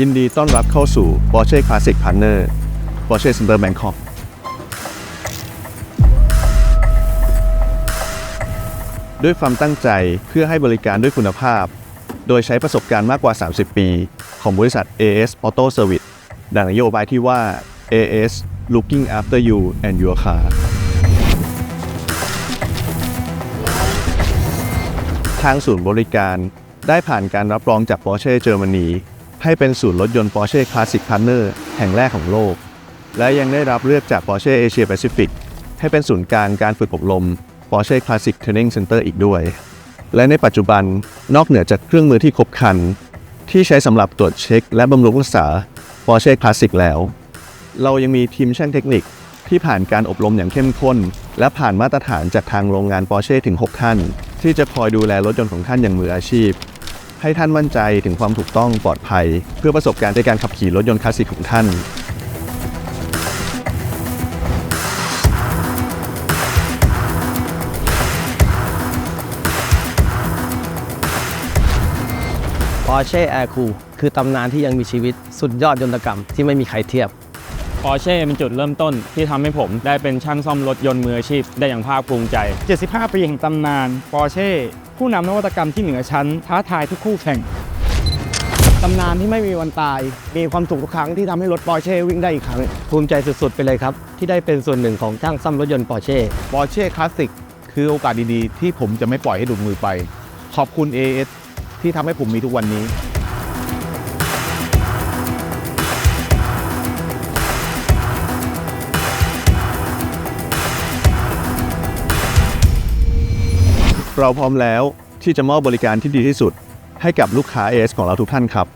ยินดีต้อนรับเข้าสู่ Porsche Classic Partner Porsche Center Bangkok ด้วยความตั้งใจเพื่อให้บริการด้วยคุณภาพ โดยใช้ประสบการณ์มากกว่า 30 ปี ของบริษัท AS Auto Service ดังนโยบายที่ว่า AS Looking After You and Your Car ทางศูนย์บริการได้ผ่านการรับรองจาก Porsche เยอรมนี ให้เป็นศูนย์รถยนต์ Porsche Classic Partner แห่งแรกของโลก และยังได้รับเลือกจาก Porsche Asia Pacific ให้เป็นศูนย์กลางการฝึกอบรม Porsche Classic Training Center อีกด้วย และในปัจจุบันนอกเหนือจากเครื่องมือที่ครบครัน ที่ใช้สำหรับตรวจเช็ค และบำรุงรักษา Porsche Classic แล้ว เรายังมีทีมช่างเทคนิคที่ผ่านการอบรมอย่างเข้มข้น และผ่านมาตรฐานจากทางโรงงาน Porsche ถึง 6 ท่าน ที่จะคอยดูแลรถยนต์ของท่านอย่างมืออาชีพ ให้ท่านมั่นใจถึงความถูกต้องปลอดภัย เพื่อประสบการณ์ในการขับขี่รถยนต์คลาสสิกของท่าน Porsche Air Cool คือตำนานที่ยังมีชีวิตสุดยอดยนตกรรมที่ไม่มีใครเทียบ ปอร์เช่เป็นจุดเริ่มต้นที่ทำให้ผมได้เป็นช่างซ่อมรถยนต์มืออาชีพ ได้อย่างภาคภูมิใจ 75 ปีแห่งตำนานปอร์เช่ผู้นำนวัตกรรมที่เหนือชั้น ท้าทายทุกคู่แข่ง ตำนานที่ไม่มีวันตาย มีความสุขทุกครั้งที่ทำให้รถปอร์เช่วิ่งได้อีกครั้ง ภูมิใจสุด ๆ ไปเลยครับ ที่ได้เป็นส่วนหนึ่งของช่างซ่อมรถยนต์ Porsche Porsche Classic คือโอกาสดีๆ ที่ผมจะไม่ปล่อยให้หลุดมือไป ขอบคุณ AS ที่ทำให้ผมมีทุกวันนี้ เราพร้อมแล้วที่จะมอบบริการที่ดีที่สุด ให้กับลูกค้า AS ของเราทุกท่านครับ